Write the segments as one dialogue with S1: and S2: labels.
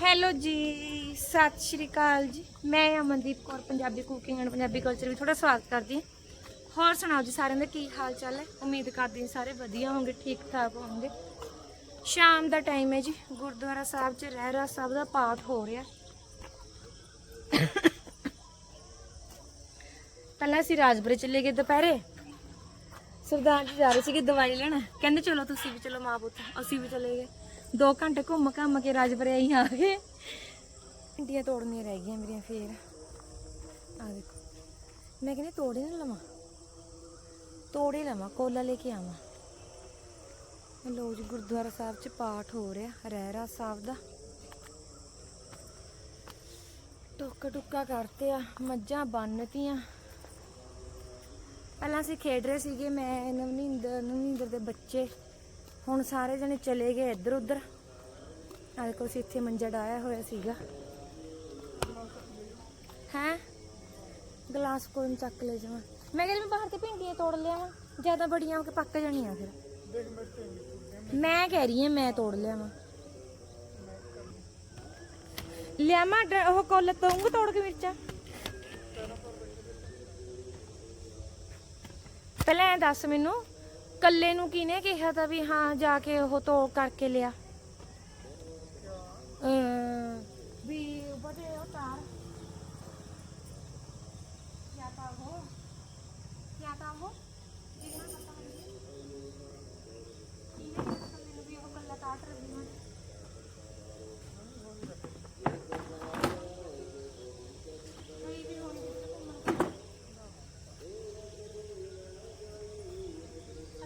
S1: Hello ਜੀ, ਸਤਿ ਸ਼੍ਰੀ ਅਕਾਲ ਜੀ। ਮੈਂ Amandeep Kaur, Punjabi cooking and Punjabi culture ਵਿੱਚ ਤੁਹਾਡਾ ਸਵਾਗਤ ਕਰਦੀ ਹਾਂ। ਹੋਰ ਸੁਣਾਓ ਜੀ ਸਾਰਿਆਂ ਦਾ ਕੀ ਹਾਲ ਚਾਲ ਹੈ? ਉਮੀਦ ਕਰਦੀ ਹਾਂ ਸਾਰੇ ਵਧੀਆ ਹੋਣਗੇ, ਠੀਕ ਠਾਕ ਹੋਣਗੇ। ਸ਼ਾਮ ਦਾ ਟਾਈਮ ਹੈ ਜੀ, ਗੁਰਦੁਆਰਾ ਸਾਹਿਬ 'ਚ ਰਹਿਰਾ ਸਾਹਿਬ ਦਾ ਪਾਠ ਹੋ ਰਿਹਾ। ਪਹਿਲਾਂ ਅਸੀਂ ਰਾਜਪੁਰੇ ਚਲੇ ਗਏ ਦੁਪਹਿਰੇ? ਸਰਦਾਰ ਜੀ ਜਾ ਰਹੇ ਸੀਗੇ ਦਵਾਈ ਲੈਣ। ਕਹਿੰਦੇ ਚਲੋ ਤੁਸੀਂ ਵੀ ਚਲੋ ਮਾਂ ਪੁੱਤ, ਅਸੀਂ ਵੀ ਚਲੇ ਗਏ 2 ਘੰਟੇ ਘੁੰਮ ਘੰਮ ਕੇ ਰਾਜਪੁਰੇ ਆਈ ਆ ਗਏ ਇੰਡੀਆਂ ਤੋੜਨੀਆਂ ਰਹਿ ਗਈਆਂ ਮੇਰੀਆਂ ਫੇਰ। ਆ ਦੇਖੋ। ਮੈਂ ਕਹਿੰਦੀ ਤੋੜੇ ਨਾ ਲਵਾਂ। ਤੋੜੇ ਲਵਾਂ, ਕੋਲਾ ਲੈ ਕੇ ਆਵਾਂ। ਲੋ ਜੀ, ਗੁਰਦੁਆਰਾ ਸਾਹਿਬ 'ਚ ਪਾਠ ਹੋ ਰਿਹਾ ਰਹਿਰਾ ਸਾਹਿਬ ਦਾ। ਟੁੱਕ ਟੁੱਕਾ ਕਰਤੇ ਆ, ਮੱਝਾਂ ਬੰਨਤੀਆਂ। ਪਹਿਲਾਂ ਅਸੀਂ ਖੇਡ ਰਹੇ ਸੀਗੇ, ਮੈਂ, ਨਵਨੀਂਦਰ ਨਵਨੀਂਦਰ ਦੇ ਬੱਚੇ। ਹੁਣ ਸਾਰੇ ਜਣੇ ਚਲੇ ਗਏ ਇੱਧਰ ਉੱਧਰ। ਆ ਕੋਲ ਅਸੀਂ ਇੱਥੇ ਮੰਜਾ ਡਾਇਆ ਹੋਇਆ ਸੀਗਾ। ਹੈ? ਗਲਾਸ ਕੋਈ ਨੀ ਚੱਕ ਲੈ ਜਾਵਾਂ। ਮੈਂ ਕਹਿੰਦੀ ਮੈਂ ਬਾਹਰ ਤੇ ਭਿੰਡੀਆਂ ਤੋੜ ਲਿਆਵਾਂ, ਜ਼ਿਆਦਾ ਬੜੀਆਂ ਹੋ ਕੇ ਪੱਕ ਜਾਣੀਆਂ ਫਿਰ। ਮੈਂ ਕਹਿ ਰਹੀ ਹਾਂ ਮੈਂ ਤੋੜ ਲਿਆਵਾਂ। ਲਿਆਵਾਂ ਡ- ਉਹ ਕੋਲ ਤੋਂਗ ਤੋੜ ਕੇ ਮਿਰਚਾਂ। ਪਹਿਲਾਂ ਦੱਸ ਮੈਨੂੰ ਕੱਲੇ ਨੂੰ ਕਿਹਨੇ ਕਿਹਾ ਤਾਂ ਵੀ ਹਾਂ ਜਾ ਕੇ ਉਹ ਤੋੜ ਕਰਕੇ ਲਿਆ? ਵੀ ਬੜੇ ਉਹ ਤਾਰ ਕਿਆ ਤਾਂ ਉਹ ਕਿਆ ਤਾਂ ਉਹ ਜਿਹਦੇ ਨਾਲ ਪਤਾ ਨਹੀਂ ਕਿਹਨੇ ਕਿਹਾ ਤਾਂ ਮੈਨੂੰ ਵੀ ਉਹ ਕੱਲਾ ਕਾਟ ਰਹੀ ਹਾਂ ਕੋਈ ਵੀ ਹੋਣੀ ਜਿੱਥੇ ਘੁੰਮਣ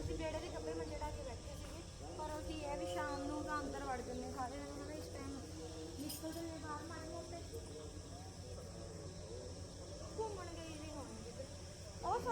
S1: ਅਸੀਂ ਬੇੜੇ ਦੇ ਕੱਪੜੇ ਮੰਜੇ ਢਾ ਕੇ ਬੈਠੇ ਸੀਗੇ ਪਰ ਉਹ ਕੀ ਹੈ ਵੀ ਸ਼ਾਮ ਨੂੰ ਤਾਂ ਅੰਦਰ ਵੜ ਜੰਨੇ ਸਾਰੇ ਜਣੇ ਨਾ ਇਸ ਟਾਈਮ ਨਿਕਲਦੇ ਨੇ ਬਾਹਰ ਮਾੜੇ ਮੋਟੇ ਘੁੰਮਣ ਗਏ ਵੀ ਹੋਣਗੇ ਕਿਤੇ।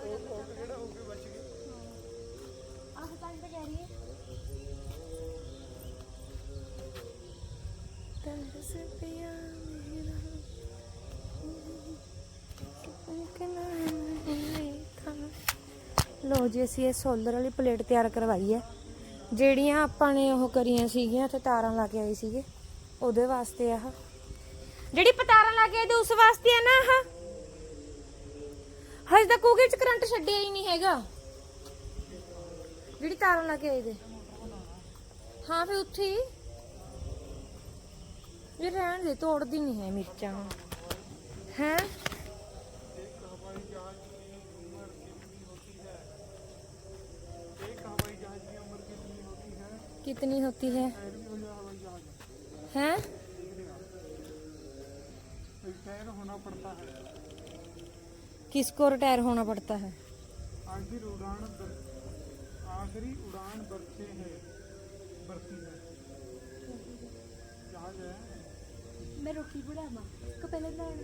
S1: ਵੀ ਲੱਗਿਆ ਐਂ ਹੀ ਲੱਗ ਜਾਂਦਾ ਆਹ ਤਾਂ ਤਾਂ ਕਹਿ ਰਹੀ ਹੈ ਤਰਸ ਪਿਆ ਮੇਰਾ ਲੋ ਜੀ, ਅਸੀਂ ਇਹ ਸੋਲਰ ਵਾਲੀ ਪਲੇਟ ਤਿਆਰ ਕਰਵਾਈ ਹੈ। ਜਿਹੜੀਆਂ ਆਪਾਂ ਨੇ ਉਹ ਕਰੀਆਂ ਸੀਗੀਆਂ ਤੇ ਤਾਰਾਂ ਲਾ ਕੇ ਆਏ ਸੀਗੇ। ਉਹਦੇ ਵਾਸਤੇ ਆਹ। ਜਿਹੜੀ ਪਤਾਰਾਂ ਲਾ ਕੇ ਆਏ ਤੇ ਉਸ ਵਾਸਤੇ ਆ ਨਾ ਆਹ। ਹਜੇ ਤੱਕ ਉਹਦੇ ਚ ਕਰੰਟ ਛੱਡਿਆ ਹੀ ਨਹੀਂ ਹੈਗਾ ਜਿਹੜੀ ਤਾਰਾਂ ਲਾ ਕੇ ਆਏ ਦੇ ਹਾਂ ਫੇ ਉੱਥੇ ਹੀ ਇਹ ਰਹਿਣ ਦੇ ਤੋੜਦੀ ਨਹੀਂ ਹੈ ਮਿਰਚਾਂ ਹੈ कितनी होती है हैं
S2: रिटायर होना पड़ता है
S1: किसको रिटायर होना पड़ता है?
S2: आखिरी उड़ान आखिरी उड़ान बरसे है बरती है। जहाज़ है
S1: मैं। रोटी बुढ़ावा को पहले
S2: रिटायर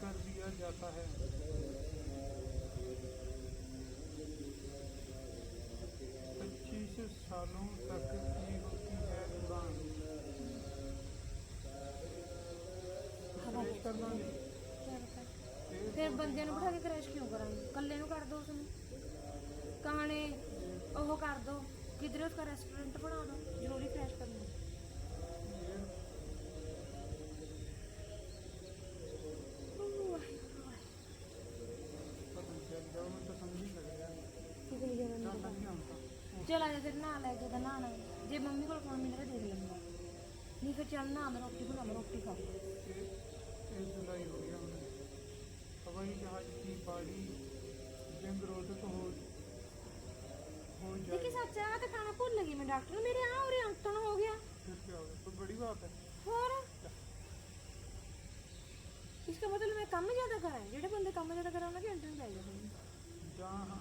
S2: कर दिया जाता है।
S1: ਬੰਦਿਆਂ ਨੂੰ ਬਿਠਾ ਕੇ ਕ੍ਰੈਸ਼ ਕਿਉਂ ਕਰਾਂਗੇ? ਇਕੱਲੇ ਨੂੰ ਕਰ ਦੋ ਉਸ ਨੂੰ ਉਹ ਕਰ ਦੋ ਕਿਧਰੇ ਉਸ ਰੈਸਟੋਰੈਂਟ ਬਣਾ ਦੋ ਜ਼ਰੂਰੀ ਕ੍ਰੈਸ਼ ਕਰਨਾ। ਚਲਾ ਜਾ ਫਿਰ ਨਾ ਲੈ ਕੇ ਤਾਂ ਨਾ ਜੇ ਮੰਮੀ ਕੋਲ ਫੋਨ ਮਿਲਦਾ ਦੇ ਦੇ ਲੰਮਾ ਨਹੀਂ ਫਿਰ ਚੱਲ ਨਾ ਮੈਂ ਰੋਟੀ ਬਣਾ, ਮੈਂ ਰੋਟੀ ਖਾ
S2: ਇਹ हवाई जहाज की बाड़ी जंग रोधक हो हो जाए
S1: देखिए सच्चा तो खाना भूल लगी मैं डॉक्टर मेरे यहाँ और अंतन हो गया
S2: फिर क्या होगा तो बड़ी बात है
S1: और इसका मतलब मैं कम ज्यादा करा जेडे बंदे कम ज्यादा करा उन्हें अंतन पै जाए
S2: जहाँ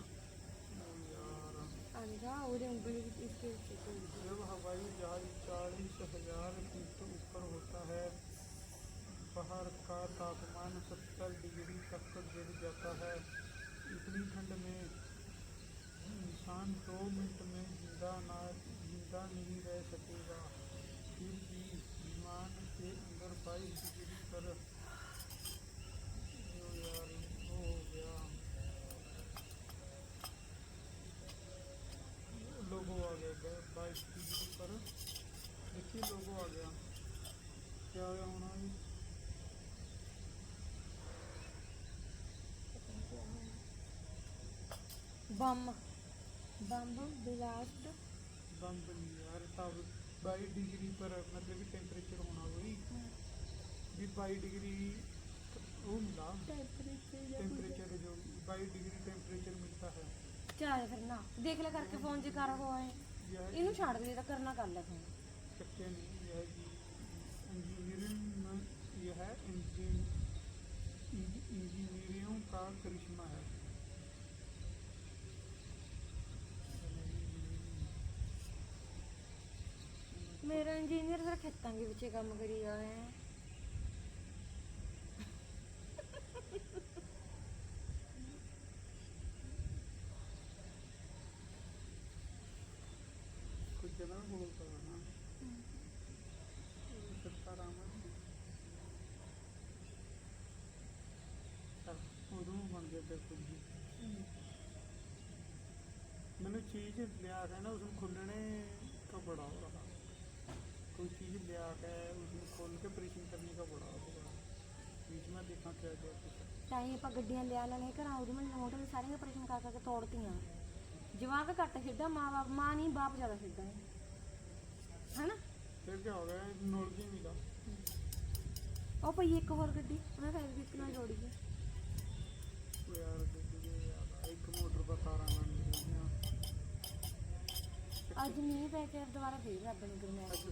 S1: आएगा और उंगली इसके
S2: जब हवाई जहाज चालीस हजार फीट ऊपर होता है बाहर का तापमान सत्तर डिग्री तक गिर जाता है। इतनी ठंड में इंसान दो मिनट में ज़िंदा ना, ज़िंदा नहीं रह सकेगा। फिर भी विमान के अंदर बाईस डिग्री पर आ गया बाईस डिग्री पर। देखिए लोगो आ गया। क्या होना है
S1: बम बम ब्लास्ट
S2: बम बनी यार तब बाई डिग्री पर मतलब कि टेम्परेचर होना वही भी बाई डिग्री वो मिला टेम्परेचर जो बाई डिग्री टेम्परेचर मिलता है
S1: ਚੱਲ ਫਿਰ ਨਾ ਦੇਖ ਲੈ ਕਰਕੇ ਫੋਨ ਜੇ ਕਰ ਹੋਏ
S2: यह
S1: ਇਹਨੂੰ ਛੱਡ ਦੇ ਤਾਂ ਕਰਨਾ ਕਰ ਲੈ ਫੋਨ
S2: कच्चे नहीं यह है कि इंजीनियरिंग में यह है इंजीन इंजी- इंजीनियरों का करिश्मा है
S1: ਮੇਰਾ ਇੰਜੀਨੀਅਰ ਫਿਰ ਖੇਤਾਂ ਦੇ ਵਿੱਚ ਕੰਮ ਕਰੀ
S2: ਜਾ ਰਿਹਾ ਹੈ। ਮੈਨੂੰ ਚੀਜ਼ ਲਿਆ ਕੇ ਨਾ ਉਸ ਨੂੰ ਖੁੱਲਣੇ ਕਾ ਬੜਾ कोई चीज़ ले आके उसमें खोल के ऑपरेशन करने का बड़ा हो रहा बीच में देखा क्या क्या कुछ
S1: ਤਾਂ ਹੀ ਆਪਾਂ ਗੱਡੀਆਂ ਲਿਆ ਲੈਣੇ ਘਰਾਂ ਉਹਦੇ ਮੈਂ ਨੋਟ ਵੀ ਸਾਰੀਆਂ ਆਪਰੇਸ਼ਨ ਕਰ ਕਰਕੇ ਤੋੜਤੀਆਂ ਜਵਾਕ ਘੱਟ ਖੇਡਾਂ ਮਾਂ ਬਾਪ ਮਾਂ ਨਹੀਂ ਬਾਪ ਜ਼ਿਆਦਾ ਖੇਡਾਂ ਹੈ ਹਨਾ
S2: फिर क्या हो गया नोट भी मिला
S1: ਉਹ ਪਈ ਇੱਕ ਹੋਰ ਗੱਡੀ ਉਹਨੇ ਫੈਬਰਿਕ ਨਾਲ ਜੋੜੀ ਹੈ
S2: तो यार देखिए यार एक मोटर
S1: ਅੱਜ ਮੀਂਹ ਪੈ ਕੇ ਦੁਬਾਰਾ ਫੇਰ ਰੱਬ ਨੇ ਗਰਮੈਸ਼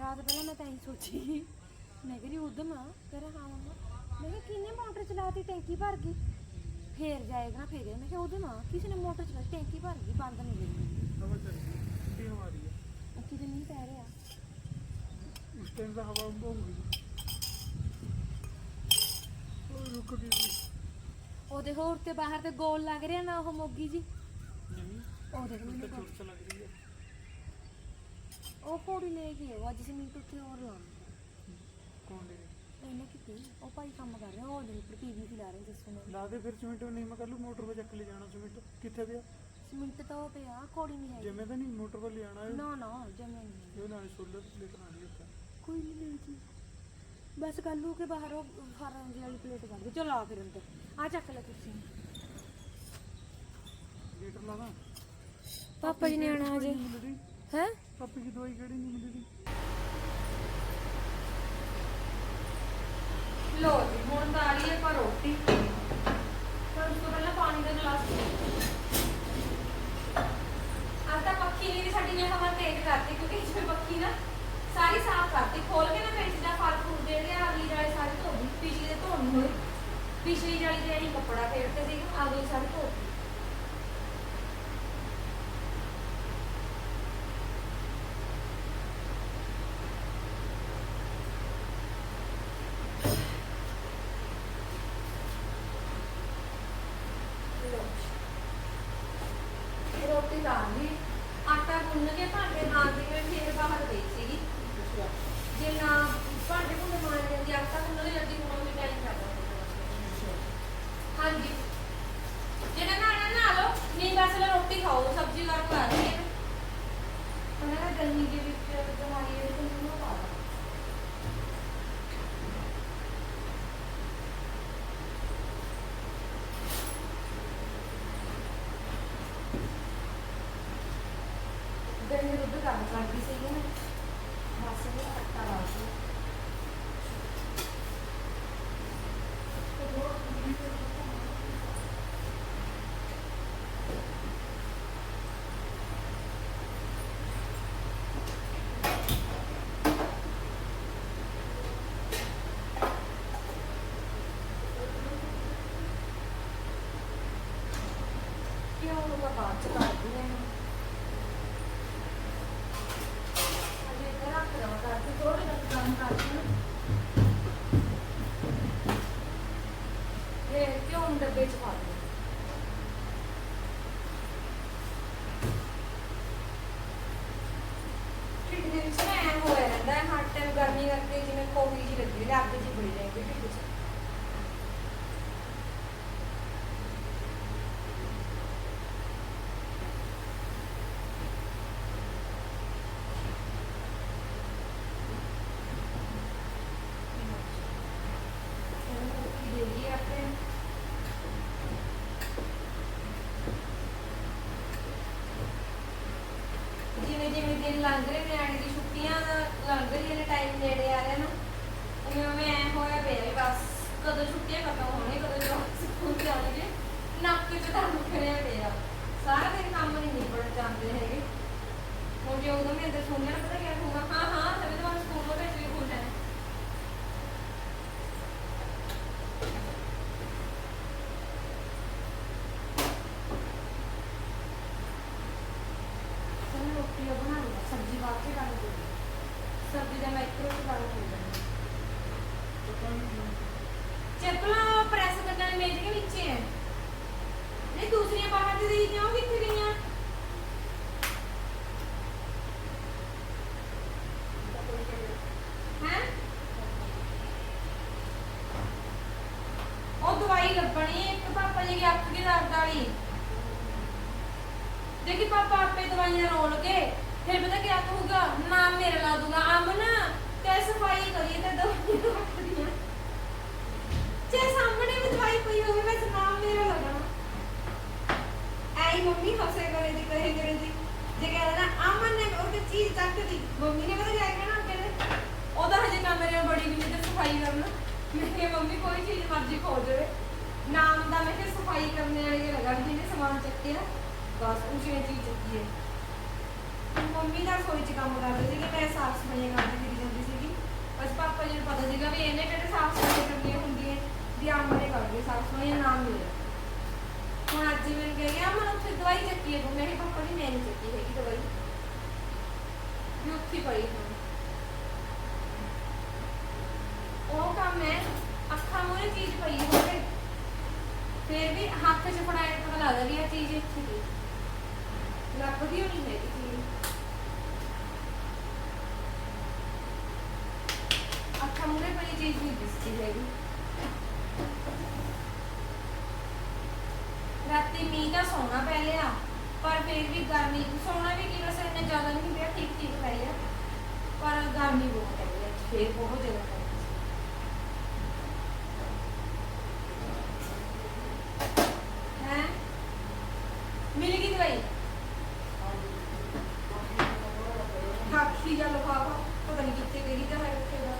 S1: ਰਾਤ ਪਹਿਲਾਂ ਮੈਂ ਤਾਂ ਹੀ ਸੋਚੀ। ਮੈਂ ਕਿਹਾ ਜੀ ਉਦਮ ਆ ਕਰ ਹਾਂ ਮੰਮਾ। ਮੈਂ ਕਿਹਾ ਕਿੰਨੇ ਮੋਟਰ ਚਲਾਤੀ ਟੈਂਕੀ ਭਰ ਗਈ? ਫੇਰ ਜਾਏਗਾ ਨਾ ਫੇਰ ਮੈਂ ਕਿਹਾ ਉਦਮ ਆ ਕਿਸੇ ਨੇ ਮੋਟਰ ਚਲਾਈ ਟੈਂਕੀ ਭਰ ਗਈ ਬੰਦ ਨਹੀਂ ਗਈ
S2: ਹਵਾ
S1: ਚੱਲ ਤੇ ਆ ਪੈ ਰਿਹਾ।
S2: ਇਸ ਟਾਈਮ ਦਾ ਹਵਾ ਉਹ ਗਈ। ਉਹ ਰੁਕ ਗਈ ਸੀ।
S1: ਉਹਦੇ ਹੋਰ ਬਾਹਰ ਤੇ ਗੋਲ ਲੱਗ ਰਿਹਾ ਨਾ ਉਹ ਮੋਗੀ ਜੀ। ਉਹ ਦੇਖ
S2: तो
S1: ਮੈਨੂੰ
S2: चोट से लग रही है
S1: ਉਹ ਕੋੜੀ ਲੈ ਕੇ ਆਓ ਅੱਜ ਸੀਮਿੰਟ ਉੱਤੇ ਹੋਰ ਲਾਉਣਾ
S2: कौन ले
S1: ਇਹਨੇ ਕਿਤੇ ਉਹ ਭਾਈ ਕੰਮ ਕਰ ਰਿਹਾ ਉਹ ਦੇ ਉੱਪਰ ਪੀਵੀਸੀ ਲਾ ਰਹੇ ਦੱਸੋ ਮੈਂ
S2: ला दे फिर सीमेंट नहीं मैं कर लूँ मोटर पर चक ले जाना सीमेंट कितने दिया
S1: ਸੀਮਿੰਟ ਤਾਂ ਉਹ ਪਿਆ ਕੋੜੀ ਨਹੀਂ ਹੈ
S2: जमे तो नहीं मोटर पर ले आना है
S1: ਨਾ ਨਾ ਜਮੇ ਨਹੀਂ
S2: ये ना सोलर प्लेट आनी होता
S1: ਕੋਈ ਨਹੀਂ ਲਈ ਜੀ ਬਸ ਕੱਲ ਨੂੰ ਕੇ ਬਾਹਰ ਉਹ ਫਾਰਮ ਵਾਲੀ ਪਲੇਟ ਕਰ ਦੇ ਚਲੋ ਆ ਫਿਰ ਅੰਦਰ ਆ ਚੱਕ ਲੈ ਤੁਸੀਂ
S2: लीटर लाना
S1: ਪਾਪਾ ਜੀ ਨੇ ਆਣਾ ਅੱਜ ਹੈ?
S2: ਪਾਪਾ ਜੀ ਦਵਾਈ ਕਿਹੜੀ ਨਹੀਂ ਮਿਲਦੀ
S1: ਲੋ ਜੀ ਹੁਣ ਤਾਂ ਹੈ ਪਰ ਰੋਟੀ। ਪਰ ਉਸ ਤੋਂ ਪਹਿਲਾਂ ਪਾਣੀ ਦਾ ਗਲਾਸ। ਅੱਜ ਪੱਖੀ ਨੇ ਵੀ ਸਾਡੀ ਨੇ ਹਵਾ ਤੇਜ਼ ਕਰਤੀ ਕਿਉਂਕਿ ਇਸ ਵਿੱਚ ਪੱਖੀ ਨਾ ਸਾਰੀ ਸਾਫ਼ ਕਰਤੀ। ਖੋਲ ਕੇ ਨਾ ਫ੍ਰਿਜ ਦਾ ਫਲ ਫਰੂਟ ਜਿਹੜੇ ਆ ਅਗਲੀ ਵਾਲੇ ਸਾਰੀ ਧੋ ਦਿੱਤੀ ਪਿਛਲੀ ਦੇ ਧੋਣ ਹੋਏ ਪਿਛਲੀ ਵਾਲੀ ਦੇ ਕੱਪੜਾ ਤੇ ਹਾਂਜੀ ਜਿਹੜਾ ਇਹ ਕਿਉਂ ਨੂੰ ਡੱਬੇ ਚ ਪਾ ਦੇ ਢਿੱਡ ਦੇ ਵਿੱਚ ਨਾ ਐਂ ਹੋਇਆ ਰਹਿੰਦਾ ਹੈ ਹਰ ਟਾਈਮ ਗਰਮੀ ਕਰਕੇ ਜਿਵੇਂ ਕੋਹੀ ਜੀ ਲੱਗੀ ਰਹਿੰਦੀ ਅੱਗ ਜੀ ਬੜੀ ਰਹਿੰਦੀ ਢਿੱਡ 'ਚ ਦੇਗੀ ਆਪਣੇ ਜਿਵੇਂ ਜਿਵੇਂ ਦਿਨ ਲੰਘ ਰਹੇ ਨਿਆਣੇ ਦੀ ਛੁੱਟੀਆਂ ਦਾ ਲੰਘ ਰਹੀਆਂ ਨੇ ਟਾਈਮ ਨੇੜੇ ਆ ਰਿਹਾ ਨਾ। ਉਵੇਂ ਉਵੇਂ ਐ ਹੋਇਆ ਪਿਆ ਵੀ ਬਸ ਕਦੋਂ ਛੁੱਟੀਆਂ ਖਤਮ ਹੋਣਗੇ ਕਦੋਂ ਜਵਾਕ ਸਕੂਲ ਜਾਣਗੇ। ਨੱਕ 'ਚ ਤਾਂ ਮੁਖਰਿਆ ਪਿਆ। ਸਾਰਾ ਦਿਨ ਕੰਮ ਨਹੀਂ ਨਿਬੜ ਜਾਂਦੇ ਹੈਗੇ। ਹੁਣ ਜੇ ਉਦੋਂ ਮੈਂ ਅੰਦਰ ਸੁਣਿਆ ਨਾ ਪਤਾ ਕਿਆ ਕਹੂੰਗਾ ਹਾਂ ਹਾਂ ਤਵੇ ਤਾਂ ਸਕੂਲ ਤੋਂ ਭੇਜ ਵੀ ਖੁਸ਼ ਹੈ ਚਲ ਰੋਟੀ ਉਹ ਬਣਾ ਲਿਆ ਸਬਜ਼ੀ ਬਾਅਦ ਚ ਕਰ ਦੂੰਗੀ ਸਬਜ਼ੀ ਦਾ ਮਾਈਕਰੋ ਚ ਕਰ ਦੂੰਗੀ ਚੱਪਲਾਂ ਪ੍ਰੈਸ ਕਰਨ ਵਾਲੀ ਮੇਜ਼ ਦੇ ਨੀਚੇ ਹੈ ਨਹੀਂ ਦੂਸਰੀਆਂ ਬਾਹਰ ਦੀ ਦੀ ਕਿਉਂ ਕਿੱਥੇ ਗਈਆਂ ਹੈ ਉਹ ਦਵਾਈ ਲੱਭਣੀ ਇੱਕ ਪਾਪਾ ਜੀ ਦੀ ਅੱਖ ਦੀ ਦਰਦ ਵਾਲੀ। ਦੇਖੀ ਪਾਪਾ ਆਪੇ ਦਵਾਈਆਂ ਰੋਲ ਕੇ, ਫਿਰ ਪਤਾ ਕੀ ਕਹੂਗਾ? ਨਾਮ ਮੇਰਾ ਲਾ ਦੂੰਗਾ। ਅਮਨ, ਤੇ ਸਫ਼ਾਈ ਕਰੀ ਤੇ ਦਵਾਈਆਂ ਰੱਖਦੀਆਂ ਜੇ ਸਾਹਮਣੇ ਵੀ ਦਵਾਈ ਪਈ ਹੋਵੇ ਵੈਸੇ ਨਾਮ ਮੇਰਾ ਲੱਗਣਾ ਆਈ ਮੰਮੀ ਹੱਸੇ ਕਰੇ ਦੀ, ਕਹੇ ਕਰੇ ਦੀ। ਜੇ ਕਹਿੰਦਾ ਨਾ ਅਮਨ ਨੇ ਉਹ ਤੇ ਚੀਜ਼ ਚੱਕਦੀ ਮੰਮੀ ਨੇ ਪਤਾ ਕਿਆ ਕਹਿਣਾ ਕਹਿੰਦੇ ਉਹਦਾ ਹਜੇ ਕਮਰੇ ਨਾਲ ਬੜੀ ਵੀ ਤੇ ਸਫ਼ਾਈ ਕਰਨਾ ਮੰਮੀ, ਕੋਈ ਚੀਜ਼ ਮਰਜ਼ੀ ਖੋਲ ਦੇਵੇ ਨਾਮ ਦਾ ਮੈਂ ਕਿਹਾ, ਸਫ਼ਾਈ ਕਰਨੇ ਵਾਲੀ ਹੀ ਲਗਾ ਜਿਹਨੇ ਸਮਾਨ ਚੱਕਿਆ। ਬਸ, ਉਸੇ ਚੀਜ਼ ਚੱਕੀ ਹੈ। ਮੰਮੀ ਦਾ ਰਸੋਈ 'ਚ ਕੰਮ ਕਰਦੀ ਸੀ ਮੈਂ ਸਾਫ਼ ਸਫਾਈਆਂ ਕਰਦੀ ਫਿਰੀ ਜਾਂਦੀ ਸੀਗੀ। ਬਸ ਪਾਪਾ ਜੀ ਨੂੰ ਪਤਾ ਸੀਗਾ ਵੀ ਇਹਨੇ ਕਿਹੜੇ ਸਾਫ਼ ਸਫਾਈਆਂ ਕਰਨੀਆਂ ਹੁੰਦੀਆਂ, ਵੀ ਆਮ ਨੇ ਕਰਦੀ ਸਾਫ਼ ਸਫਾਈਆਂ ਨਾਮ ਮਿਲਿਆ ਹੁਣ ਅੱਜ ਹੀ ਮੈਨੂੰ ਕਹਿ ਗਿਆ ਮਨ ਉੱਥੇ ਦਵਾਈ ਚੱਕੀ ਹੈ ਤੂੰ। ਮੈਂ ਪਾਪਾ ਜੀ, ਮੈਂ ਨਹੀਂ ਚੱਕੀ ਹੈਗੀ ਦਵਾਈ। ਵੀ ਉੱਥੇ ਪਈ ਹੁਣ ਮੈਂ ਅੱਖਾਂ ਮੂਹਰੇ ਚੀਜ਼ ਪਈ ਹੋਵੇ ਫਿਰ ਵੀ ਹੱਥ 'ਚ ਫੜਾਏ ਪਤਾ ਲੱਗਦਾ ਵੀ ਇਹ ਚੀਜ਼ ਇੱਥੇ ਹੀ ਹੈ। ਲੱਭਦੀ ਹੋਣੀ ਹੈਗੀ ਚੀਜ਼। ਅੱਖਾਂ ਮੂਹਰੇ ਪਈ ਚੀਜ਼ ਨਹੀਂ ਦਿਸਦੀ ਹੈਗੀ। ਰਾਤੀ ਮੀਂਹ ਦਾ ਸੋਣਾ ਪੈ ਲਿਆ, ਪਰ ਫਿਰ ਵੀ ਗਰਮੀ ਸੋਣਾ ਵੀ ਕੀ ਵੈਸੇ ਇੰਨਾ ਜ਼ਿਆਦਾ ਨਹੀਂ ਪਿਆ ਠੀਕ ਠੀਕ ਪੈ ਗਿਆ। ਪਰ ਗਰਮੀ ਬਹੁਤ ਹੈ ਫਿਰ ਬਹੁਤ ਜ਼ਿਆਦਾ ਪੈ ਗਈ ਹੈ ਮਿਲ ਗਈ ਦਵਾਈ ਖਾਕੀ ਦਾ ਲਫਾਫਾ ਪਤਾ ਨਹੀਂ ਕਿੱਥੇ ਗਈ ਤਾਂ ਹੈ ਉੱਥੇ ਦਾ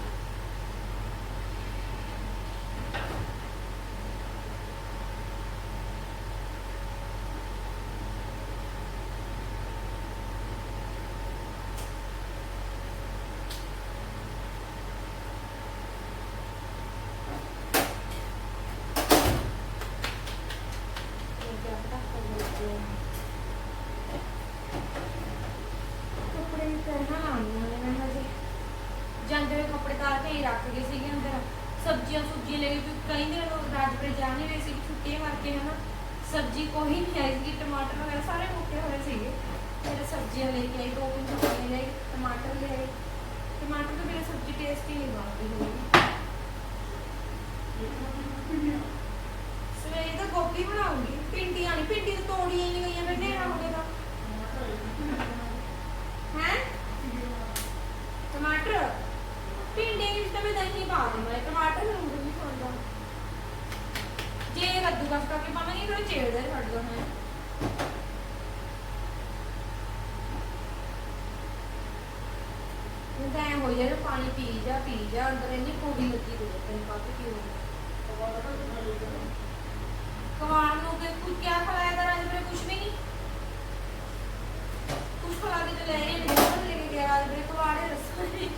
S1: ਕੱਪੜੇ ਵੀ ਪਹਿਲਾਂ ਲਾਉਣੀਆਂ ਨੇ ਮੈਂ ਹਜੇ ਜਾਂਦੇ ਹੋਏ ਕੱਪੜੇ ਤਾਰ ਕੇ ਹੀ ਰੱਖ ਗਏ ਸੀਗੇ ਅੰਦਰ ਸਬਜ਼ੀਆਂ ਸੁਬਜ਼ੀਆਂ ਲੈ ਕੇ ਕਿਉਂਕਿ ਕਈ ਦਿਨ ਉਹ ਰਾਜਪੁਰੇ ਜਾ ਨਹੀਂ ਰਹੇ ਸੀ ਛੁੱਟੀਆਂ ਕਰਕੇ ਹਨਾ ਸਬਜ਼ੀ ਕੋਈ ਨਹੀਂ ਆਈ ਸੀ ਟਮਾਟਰ ਵਗੈਰਾ ਸਾਰੇ ਮੁੱਕੇ ਹੋਏ ਸੀਗੇ। ਫਿਰ ਸਬਜ਼ੀਆਂ ਲੈ ਕੇ ਆਈ ਦੋ ਤਿੰਨ ਸਬਜ਼ੀਆਂ ਲੈ ਆਈ, ਟਮਾਟਰ ਲੈ ਆਈ ਟਮਾਟਰ ਤੋਂ ਬਿਨਾਂ ਸਬਜ਼ੀ ਟੇਸਟੀ ਨਹੀਂ ਬਣਦੀ ਹੋਈ। ਸਵੇਰੇ ਤਾਂ ਗੋਭੀ ਬਣਾਉਂਗੀ ਪਿੰਡੀਆਂ ਨਹੀਂ ਪਿੰਡੀ ਤਾਂ ਤੋੜੀਆਂ ਹੀ ਨਹੀਂ ਗਈਆਂ ਫਿਰ ਨੇਰਾ ਹੋ ਗਿਆ ਹੈ? ਟਮਾਟਰ? ਭਿੰਡੀ ਵਿੱਚ ਤਾਂ ਮੈਂ ਦਹੀਂ ਪਾ ਦੂੰਗਾ ਟਮਾਟਰ ਨੂੰ ਨਹੀਂ ਪਾਉਂਦਾ। ਜੇ ਕੱਦੂ ਕਸ ਕਰਕੇ ਪਾਵਾਂਗੇ ਥੋੜਾ ਚੇੜਦਾ ਛੱਡ ਦੋ ਹੈ। ਉਹ ਤਾਂ ਐਂ ਹੋ ਜਾਏ ਪਾਣੀ ਪੀ ਜਾ ਪੀ ਜਾ, ਅੰਦਰ ਇੰਨੀ ਕੋੜੀ ਲੱਗੀ ਹੋਈ ਹੈ ਤੈਨੂੰ ਪਤਾ ਕੀ ਹੋਇਆ ਕਵਾੜ ਨੂੰ ਕਿ ਕੁਝ ਕਿਆ ਖਲਾਇਆ ਤਾਂ ਰਾਜ ਮੇਰੇ ਕੁਝ ਵੀ ਨਹੀਂ? ਕੁਝ ਖਲਾ ਕੇ ਤੇ ਲੈ ਆਏ ਨੇ ਬਹੁਤ ਲੈ ਕੇ ਗਿਆ ਰਾਜ ਮੇਰੇ ਕਵਾੜੇ ਰਸੋਈ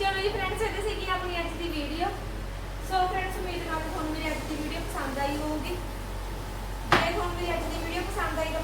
S1: ਚਲੋ ਜੀ ਫਰੈਂਡਸ ਇਹ ਸੀਗੀ ਆਪਣੀ ਅੱਜ ਦੀ ਵੀਡੀਓ ਸੋ ਫਰੈਂਡਸ ਉਮੀਦ ਕਰਦੇ ਤੁਹਾਨੂੰ ਮੇਰੀ ਅੱਜ ਦੀ ਵੀਡੀਓ ਪਸੰਦ ਆਈ ਹੋਊਗੀ ਜੇ ਤੁਹਾਨੂੰ ਮੇਰੀ ਅੱਜ ਦੀ ਵੀਡੀਓ ਪਸੰਦ ਆਈ ਤਾਂ